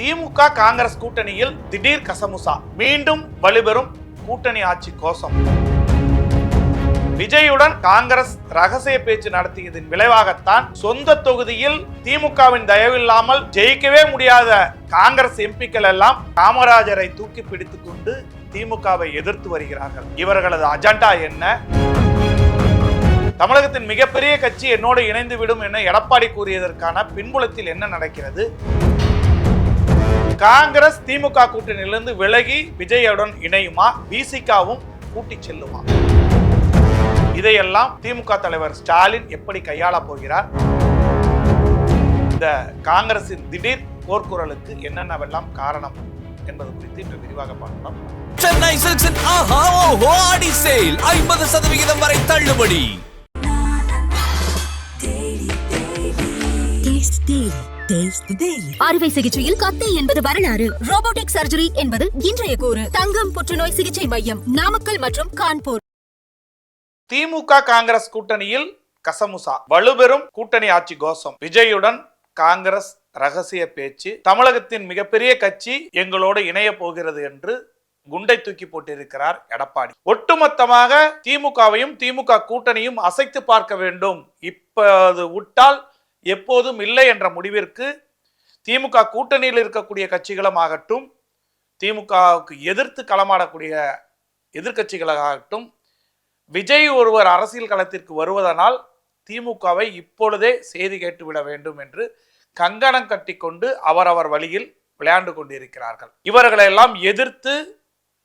திமுக காங்கிரஸ் கூட்டணியில் திடீர் கசமுசா. மீண்டும் வலுபெறும் கூட்டணி ஆட்சி கோஷம். விஜயுடன் காங்கிரஸ் ரகசிய பேச்சு நடத்தியதன் விளைவாகத்தான் சொந்த தொகுதியில் திமுகவின் தயவில்லாமல் ஜெயிக்கவே முடியாத காங்கிரஸ் எம்பிக்கள் எல்லாம் காமராஜரை தூக்கி பிடித்துக் கொண்டு திமுகவை எதிர்த்து வருகிறார்கள். இவர்களது அஜெண்டா என்ன? தமிழகத்தின் மிகப்பெரிய கட்சி என்னோடு இணைந்து விடும் என எடப்பாடி கூறியதற்கான பின்புலத்தில் என்ன நடக்கிறது? காங்கிரஸ் திமுக கூட்டணியிலிருந்து விலகி விஜயுடன் இணையுமா? விசிகாவும் கூட்டி செல்லுமா? இதையெல்லாம் திமுக தலைவர் ஸ்டாலின் எப்படி கையாள போகிறார்? இந்த காங்கிரசின் திடீர் போர்க்குரலுக்கு என்னென்னவெல்லாம் காரணம் என்பது குறித்து இன்று விரிவாக பார்க்கலாம். சென்னை சில்க்ஸின் ஆஹா ஓஹோ ஆடி சேல். ஐம்பது சதவிகிதம் வரை தள்ளுபடி. The Daily. அறுவை சிகிச்சையில் கத்தை என்பது வரலாறு. ரோபோட்டிக் சர்ஜரி என்பது இன்றைய கூறு. தங்கம் புற்றுநோய் சிகிச்சை மையம் நாமக்கல் மற்றும் கான்பூர். திமுக காங்கிரஸ் கூட்டணியில் கசமுசா. வலுப்பெறும் கூட்டணி ஆட்சி கோஷம். விஜயுடன் காங்கிரஸ் ரகசிய பேச்சு. தமிழகத்தின் மிகப்பெரிய கட்சி எங்களோடு இணைய போகிறது என்று குண்டை தூக்கி போட்டிருக்கிறார் எடப்பாடி. ஒட்டுமொத்தமாக திமுகவையும் திமுக கூட்டணியும் அசைத்து பார்க்க வேண்டும். இப்போது விட்டால் எப்போதும் இல்லை என்ற முடிவிற்கு திமுக கூட்டணியில் இருக்கக்கூடிய கட்சிகளும் ஆகட்டும் திமுகவுக்கு எதிர்த்து களமாடக்கூடிய எதிர்க்கட்சிகளாகட்டும் விஜய் ஒருவர் அரசியல் களத்திற்கு வருவதனால் திமுகவை இப்பொழுதே செய்தி கேட்டுவிட வேண்டும் என்று கங்கணம் கட்டிக்கொண்டு அவரவர் வழியில் விளையாண்டு கொண்டிருக்கிறார்கள். இவர்களெல்லாம் எதிர்த்து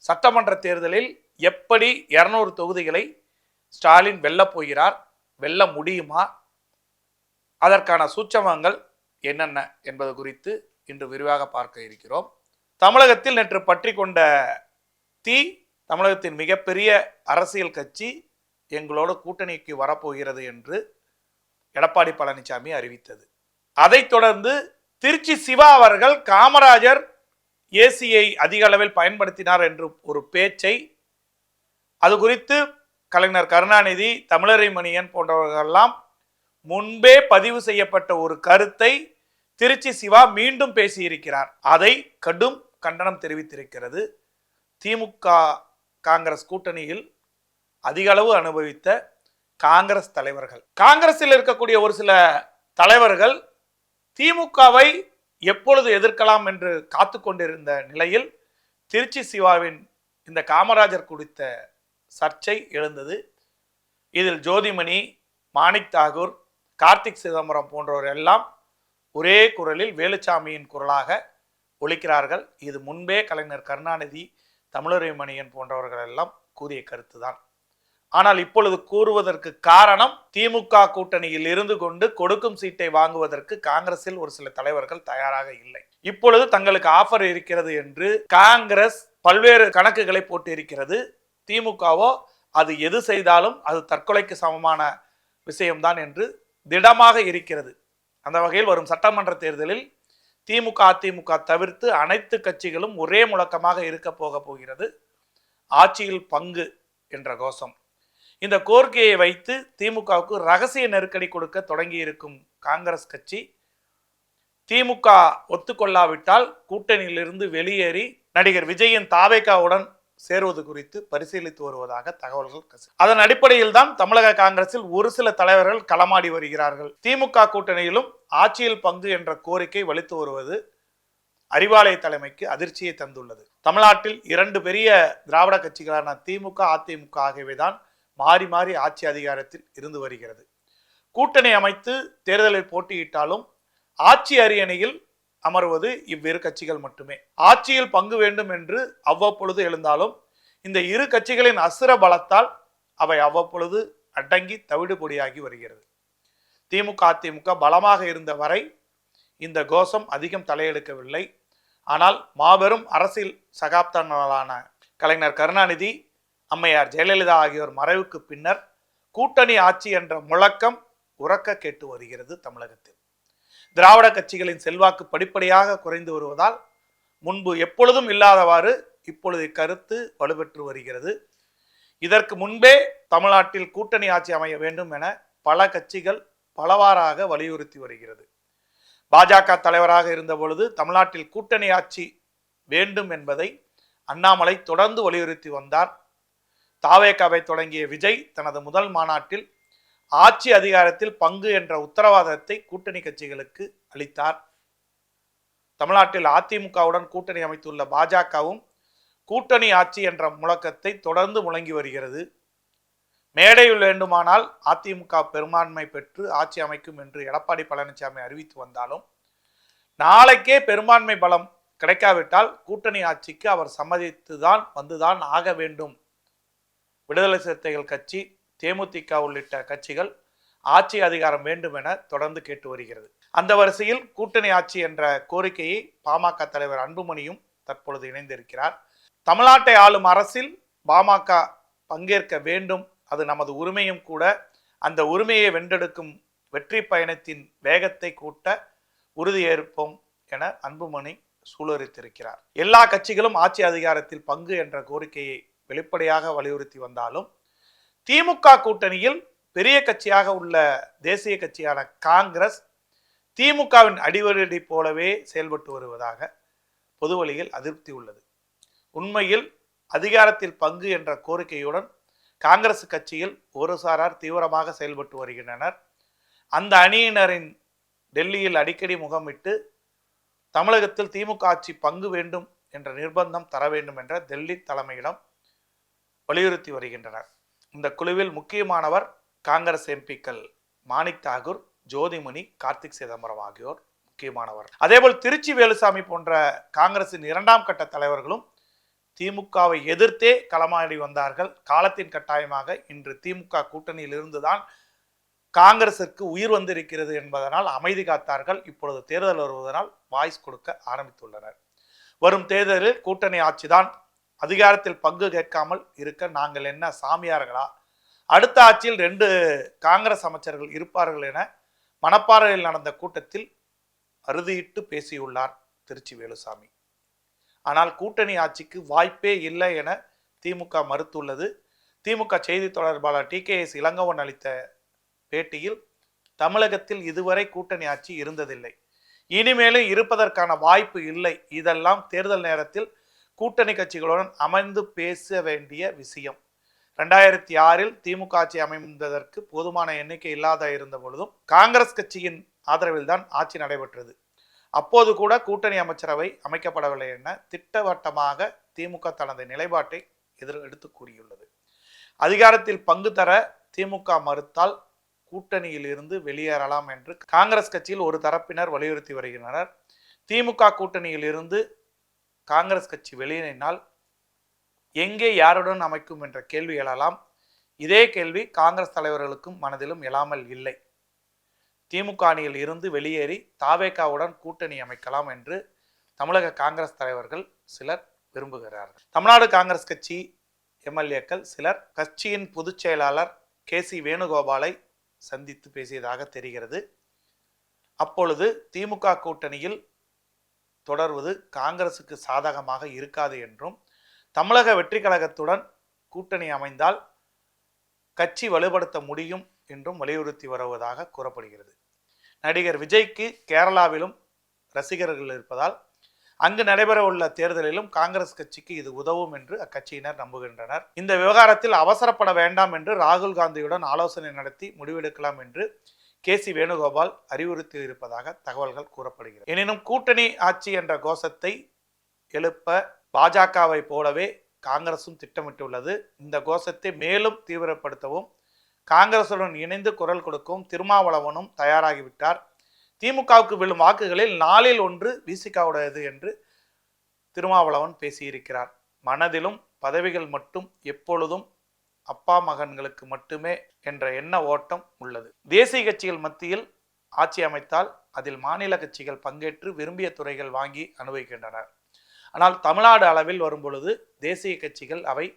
சட்டமன்ற தேர்தலில் எப்படி இரநூறு தொகுதிகளை ஸ்டாலின் வெல்லப் போகிறார் வெல்ல முடியுமா அதற்கான சூட்சமங்கள் என்னென்ன என்பது குறித்து இன்று விரிவாக பார்க்க இருக்கிறோம். தமிழகத்தில் நேற்று பற்றி கொண்ட தீ தமிழகத்தின் மிகப்பெரிய அரசியல் கட்சி எங்களோட கூட்டணிக்கு வரப்போகிறது என்று எடப்பாடி பழனிசாமி அறிவித்தது. அதைத் தொடர்ந்து திருச்சி சிவா அவர்கள் காமராஜர் ஏசியை அதிக அளவில் பயன்படுத்தினார் என்று ஒரு பேச்சை அது குறித்து கலைஞர் கருணாநிதி தமிழரை மணியன் போன்றவர்களெல்லாம் முன்பே பதிவு செய்யப்பட்ட ஒரு கருத்தை திருச்சி சிவா மீண்டும் பேசியிருக்கிறார். அதை கடும் கண்டனம் தெரிவித்திருக்கிறது. திமுக காங்கிரஸ் கூட்டணியில் அதிக அளவு அனுபவித்த காங்கிரஸ் தலைவர்கள். காங்கிரஸில் இருக்கக்கூடிய ஒரு சில தலைவர்கள் திமுகவை எப்பொழுது எதிர்க்கலாம் என்று காத்து கொண்டிருந்த நிலையில் திருச்சி சிவாவின் இந்த காமராஜர் குறித்த சர்ச்சை எழுந்தது. இதில் ஜோதிமணி மாணிக் தாகூர் கார்த்திக் சிதம்பரம் போன்றவர் எல்லாம் ஒரே குரலில் வேலுச்சாமியின் குரலாக ஒழிக்கிறார்கள் இது முன்பே கலைஞர் கருணாநிதி தமிழரை மணியன் போன்றவர்கள் எல்லாம் கூறிய கருத்துதான். ஆனால் இப்பொழுது கூறுவதற்கு காரணம் திமுக கூட்டணியில் இருந்து கொண்டு கொடுக்கும் சீட்டை வாங்குவதற்கு காங்கிரஸில் ஒரு சில தலைவர்கள் தயாராக இல்லை. இப்பொழுது தங்களுக்கு ஆஃபர் இருக்கிறது என்று காங்கிரஸ் பல்வேறு கணக்குகளை போட்டு இருக்கிறது திமுகவோ அது எது செய்தாலும் அது தற்கொலைக்கு சமமான விஷயம்தான் என்று திடமாக இருக்கிறது. அந்த வகையில் வரும் சட்டமன்ற தேர்தலில் திமுக அதிமுக தவிர்த்து அனைத்து கட்சிகளும் ஒரே முழக்கமாக இருக்க போக போகிறது. ஆட்சியில் பங்கு என்ற கோஷம். இந்த கோரிக்கையை வைத்து திமுகவுக்கு ரகசிய நெருக்கடி கொடுக்க தொடங்கி இருக்கும் காங்கிரஸ் கட்சி திமுக ஒத்துக்கொள்ளாவிட்டால் கூட்டணியிலிருந்து வெளியேறி நடிகர் விஜயின் தாவேகாவுடன் சேருவது குறித்து பரிசீலித்து வருவதாக தகவல்கள் அதன் அடிப்படையில் தான் தமிழக காங்கிரஸில் ஒரு சில தலைவர்கள் களமாடி வருகிறார்கள். திமுக கூட்டணியிலும் ஆட்சியில் பங்கு என்ற கோரிக்கை வலித்து வருவது அறிவாலய தலைமைக்கு அதிர்ச்சியை தந்துள்ளது. தமிழ்நாட்டில் இரண்டு பெரிய திராவிட கட்சிகளான திமுக அதிமுக ஆகியவைதான் மாறி மாறி ஆட்சி அதிகாரத்தில் இருந்து வருகிறது. கூட்டணி அமைத்து தேர்தலில் போட்டியிட்டாலும் ஆட்சி அரியணையில் அமர்வது இவ்விரு கட்சிகள் மட்டுமே. ஆட்சியில் பங்கு வேண்டும் என்று அவ்வப்பொழுது எழுந்தாலும் இந்த இரு கட்சிகளின் அசுர பலத்தால் அவை அவ்வப்பொழுது அடங்கி தவிடுபொடியாகி வருகிறது. திமுக அதிமுக பலமாக இருந்த வரை இந்த கோஷம் அதிகம் தலையெடுக்கவில்லை. ஆனால் மாபெரும் அரசியல் சகாப்தங்களான கலைஞர் கருணாநிதி அம்மையார் ஜெயலலிதா ஆகியோர் மறைவுக்கு பின்னர் கூட்டணி ஆட்சி என்ற முழக்கம் உறக்க கேட்டு வருகிறது தமிழகத்தில். திராவிட கட்சிகளின் செல்வாக்கு படிப்படியாக குறைந்து வருவதால் முன்பு எப்பொழுதும் இல்லாதவாறு இப்பொழுது கருத்து வலுப்பெற்று வருகிறது. இதற்கு முன்பே தமிழ்நாட்டில் கூட்டணி ஆட்சி அமைய வேண்டும் என பல கட்சிகள் பலவாறாக வலியுறுத்தி வருகிறது. பாஜக தலைவராக இருந்தபொழுது தமிழ்நாட்டில் கூட்டணி ஆட்சி வேண்டும் என்பதை அண்ணாமலை தொடர்ந்து வலியுறுத்தி வந்தார். தாவேகாவை தொடங்கிய விஜய் தனது முதல் மாநாட்டில் ஆட்சி அதிகாரத்தில் பங்கு என்ற உத்தரவாதத்தை கூட்டணி கட்சிகளுக்கு அளித்தார். தமிழ்நாட்டில் அதிமுகவுடன் கூட்டணி அமைத்துள்ள பாஜகவும் கூட்டணி ஆட்சி என்ற முழக்கத்தை தொடர்ந்து முழங்கி வருகிறது. மேடையில் வேண்டுமானால் அதிமுக பெரும்பான்மை பெற்று ஆட்சி அமைக்கும் என்று எடப்பாடி பழனிசாமி அறிவித்து வந்தாலும் நாளைக்கே பெரும்பான்மை பலம் கிடைக்காவிட்டால் கூட்டணி ஆட்சிக்கு அவர் சம்மதித்துதான் வந்துதான் ஆக வேண்டும். விடுதலை சிறுத்தைகள் கட்சி தேமுதிக உள்ளிட்ட கட்சிகள் ஆட்சி அதிகாரம் வேண்டும் என தொடர்ந்து கேட்டு வருகிறது. அந்த வரிசையில் கூட்டணி ஆட்சி என்ற கோரிக்கையை பாமக தலைவர் அன்புமணியும் தற்பொழுது இணைந்திருக்கிறார். தமிழ்நாட்டை ஆளும் அரசில் பாமக பங்கேற்க வேண்டும். அது நமது உரிமையும் கூட. அந்த உரிமையை வென்றெடுக்கும் வெற்றி பயணத்தின் வேகத்தை கூட்ட உறுதியேற்போம் என அன்புமணி சூளுரித்திருக்கிறார். எல்லா கட்சிகளும் ஆட்சி அதிகாரத்தில் பங்கு என்ற கோரிக்கையை வெளிப்படையாக வலியுறுத்தி வந்தாலும் திமுக கூட்டணியில் பெரிய கட்சியாக உள்ள தேசிய கட்சியான காங்கிரஸ் திமுகவின் அடிவரடி போலவே செயல்பட்டு வருவதாக பொதுவழியில் அதிருப்தி உள்ளது. உண்மையில் அதிகாரத்தில் பங்கு என்ற கோரிக்கையுடன் காங்கிரஸ் கட்சியில் ஒரு சாரார் தீவிரமாக செயல்பட்டு வருகின்றனர். அந்த அணியினரின் டெல்லியில் அடிக்கடி முகமிட்டு தமிழகத்தில் திமுக ஆட்சி பங்கு வேண்டும் என்ற நிர்பந்தம் தர வேண்டும் என்ற டெல்லி தலைமையிடம் வலியுறுத்தி வருகின்றனர். இந்த குழுவில் முக்கியமானவர் காங்கிரஸ் எம்பிக்கள் மாணிக் தாகூர் ஜோதிமணி கார்த்திக் சிதம்பரம் ஆகியோர் முக்கியமானவர். அதேபோல் திருச்சி வேலுசாமி போன்ற காங்கிரசின் இரண்டாம் கட்ட தலைவர்களும் திமுகவை எதிர்த்தே களமாடி வந்தார்கள். காலத்தின் கட்டாயமாக இன்று திமுக கூட்டணியில் இருந்துதான் காங்கிரசிற்கு உயிர் வந்திருக்கிறது என்பதனால் அமைதி காத்தார்கள். இப்பொழுது தேர்தல் வருவதனால் வாய்ஸ் கொடுக்க ஆரம்பித்துள்ளனர். வரும் தேர்தலில் கூட்டணி ஆட்சிதான் அதிகாரத்தில் பங்கு கேட்காமல் இருக்க நாங்கள் என்ன சாமியார்களா? அடுத்த ஆட்சியில் ரெண்டு காங்கிரஸ் அமைச்சர்கள் இருப்பார்கள் என மணப்பாறையில் நடந்த கூட்டத்தில் அறுதியிட்டு பேசியுள்ளார் திருச்சி வேலுசாமி. ஆனால் கூட்டணி ஆட்சிக்கு வாய்ப்பே இல்லை என திமுக மறுத்துள்ளது. திமுக செய்தி தொடர்பாளர் டி கே எஸ் இளங்கவன் அளித்த பேட்டியில் தமிழகத்தில் இதுவரை கூட்டணி ஆட்சி இருந்ததில்லை. இனிமேலும் இருப்பதற்கான வாய்ப்பு இல்லை. இதெல்லாம் தேர்தல் நேரத்தில் கூட்டணி கட்சிகளுடன் அமர்ந்து பேச வேண்டிய விஷயம். ரெண்டாயிரத்தி ஆறில் திமுக ஆட்சி அமைந்ததற்கு போதுமான எண்ணிக்கை இல்லாத இருந்த பொழுதும் காங்கிரஸ் கட்சியின் ஆதரவில்தான் ஆட்சி நடைபெற்றது. அப்போது கூட கூட்டணி அமைச்சரவை அமைக்கப்படவில்லை என திட்டவட்டமாக திமுக தனது நிலைப்பாட்டை எதிர் எடுத்து கூறியுள்ளது. அதிகாரத்தில் பங்கு தர திமுக மறுத்தால் கூட்டணியில் இருந்து வெளியேறலாம் என்று காங்கிரஸ் கட்சியில் ஒரு தரப்பினர் வலியுறுத்தி வருகின்றனர். திமுக கூட்டணியில் இருந்து காங்கிரஸ் கட்சி வெளியினால் எங்கே யாருடன் அமைக்கும் என்ற கேள்வி எழலாம். இதே கேள்வி காங்கிரஸ் தலைவர்களுக்கும் மனதிலும் எழாமல் இல்லை. திமுக அணியில் இருந்து வெளியேறி தாவேகாவுடன் கூட்டணி அமைக்கலாம் என்று தமிழக காங்கிரஸ் தலைவர்கள் சிலர் விரும்புகிறார்கள். தமிழ்நாடு காங்கிரஸ் கட்சி எம்எல்ஏக்கள் சிலர் கட்சியின் பொதுச் செயலாளர் கே சி வேணுகோபாலை சந்தித்து பேசியதாக தெரிகிறது. அப்பொழுது திமுக கூட்டணியில் தொடர்வது காங்கிரசுக்கு சாதகமாக இருக்காது என்றும் தமிழக வெற்றி கழகத்துடன் கூட்டணி அமைந்தால் கட்சி வலுப்படுத்த முடியும் என்றும் வலியுறுத்தி வருவதாக கூறப்படுகிறது. நடிகர் விஜய்க்கு கேரளாவிலும் ரசிகர்கள் இருப்பதால் அங்கு நடைபெறவுள்ள தேர்தலிலும் காங்கிரஸ் கட்சிக்கு இது உதவும் என்று அக்கட்சியினர் நம்புகின்றனர். இந்த விவகாரத்தில் அவசரப்பட வேண்டாம் என்று ராகுல் காந்தியுடன் ஆலோசனை நடத்தி முடிவெடுக்கலாம் என்று கே சி வேணுகோபால் அறிவுறுத்தி இருப்பதாக தகவல்கள் கூறப்படுகிறது. எனினும் கூட்டணி ஆட்சி என்ற கோஷத்தை எழுப்ப பாஜகவை போலவே காங்கிரசும் திட்டமிட்டுள்ளது. இந்த கோஷத்தை மேலும் தீவிரப்படுத்தவும் காங்கிரசுடன் இணைந்து குரல் கொடுக்கவும் திருமாவளவனும் தயாராகிவிட்டார். திமுகவுக்கு விழும் வாக்குகளில் நாளில் ஒன்று விசிகாவுடையது என்று திருமாவளவன் பேசியிருக்கிறார். மனதிலும் பதவிகள் மட்டும் எப்பொழுதும் அப்பா மகன்களுக்கு மட்டுமே என்ற எண்ண ஓட்டம் உள்ளது. தேசிய கட்சிகள் மத்தியில் ஆட்சி அமைத்தால் அதில் மாநில கட்சிகள் பங்கேற்று விரும்பிய துறைகள் வாங்கி அனுபவிக்கின்றனர். ஆனால் தமிழ்நாடு அளவில் வரும்பொழுது தேசிய கட்சிகள் அவை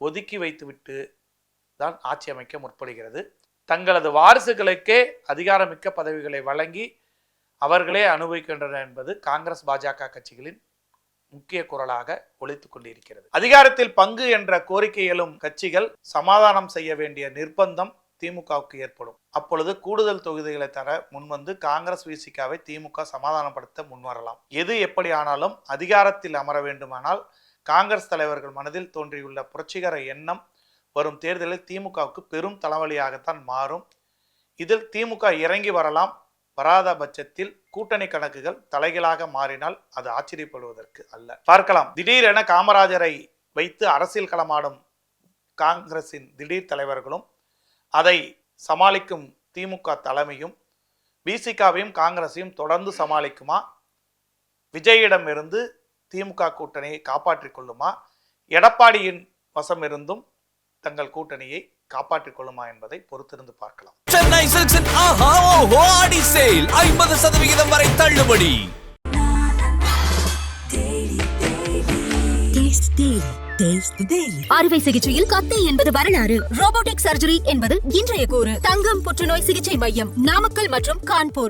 ஒதுக்கி வைத்துவிட்டு தான் ஆட்சி அமைக்க முற்படுகிறது. தங்களது வாரிசுகளுக்கே அதிகாரமிக்க பதவிகளை வழங்கி அவர்களே அனுபவிக்கின்றனர் என்பது காங்கிரஸ் பாஜக கட்சிகளின் முக்கிய குரலாக ஒலித்துக் கொண்டிருக்கிறது. அதிகாரத்தில் பங்கு என்ற கோரிக்கை எழும் கட்சிகள் சமாதானம் செய்ய வேண்டிய நிர்பந்தம் திமுகவுக்கு ஏற்படும். அப்பொழுது கூடுதல் தொகுதிகளை தர முன்வந்து காங்கிரஸ் விசிகாவை திமுக சமாதானப்படுத்த முன்வரலாம். எது எப்படி ஆனாலும் அதிகாரத்தில் அமர வேண்டுமானால் காங்கிரஸ் தலைவர்கள் மனதில் தோன்றியுள்ள புரட்சிகர எண்ணம் வரும் தேர்தலில் திமுகவுக்கு பெரும் தலைவலியாகத்தான் மாறும். இதில் திமுக இறங்கி வரலாம். வராத பட்சத்தில் கூட்டணி கணக்குகள் தலைகளாக மாறினால் அது ஆச்சரியப்படுவதற்கு அல்ல. பார்க்கலாம். திடீரென காமராஜரை வைத்து அரசியல் களமாடும் காங்கிரசின் திடீர் தலைவர்களும் அதை சமாளிக்கும் திமுக தலைமையும் பிசிகாவையும் காங்கிரஸையும் தொடர்ந்து சமாளிக்குமா? விஜயிடமிருந்து திமுக கூட்டணியை காப்பாற்றிக் கொள்ளுமா? எடப்பாடியின் வசம் இருந்தும் தங்கள் கூட்டணியை காப்பாற்றிக் கொள்ளுமா என்பதை பொறுத்திருந்து பார்க்கலாம். சென்னை சில்க்ஸின் ஆஹா ஓஹோ ஆடி சேல். ஐம்பது சதவிகிதம் வரை தள்ளுபடி. அறுவை சிகிச்சையில் கத்தை என்பது வரலாறு. ரோபோட்டிக் சர்ஜரி என்பது இன்றைய கூறு. தங்கம் புற்றுநோய் சிகிச்சை மையம் நாமக்கல் மற்றும் கான்பூர்.